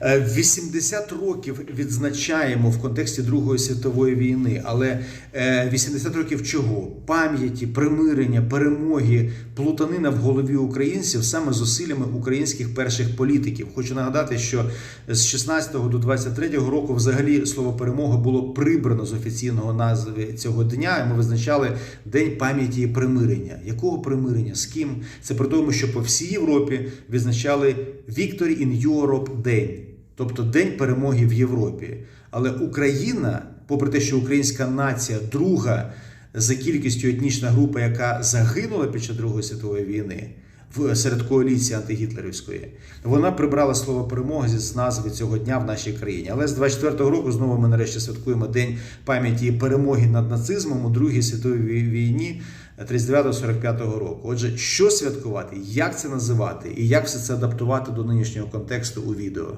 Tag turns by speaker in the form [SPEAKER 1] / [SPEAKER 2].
[SPEAKER 1] Е, 80 років відзначаємо в контексті Другої світової війни, але е, 80 років чого? Пам'яті, примирення, перемоги, плутанина в голові українців саме зусиллями українських перших політиків. Хочу нагадати, що з 16 до 23 року взагалі слово перемога було прибрано з офіційного назви цього дня. І ми визначали День пам'яті і примирення. Якого примирення? З ким? Це при тому, що по всій Європі відзначали Victory in Europe День, тобто День перемоги в Європі. Але Україна, попри те, що українська нація друга за кількістю етнічна група, яка загинула під час Другої світової війни. В серед коаліції антигітлерівської вона прибрала слово перемога з назви цього дня в нашій країні. Але з 24-го року знову ми нарешті святкуємо День пам'яті перемоги над нацизмом у Другій світовій вій- війні 39-45 року. Отже, що святкувати, як це називати і як все це адаптувати до нинішнього контексту у відео.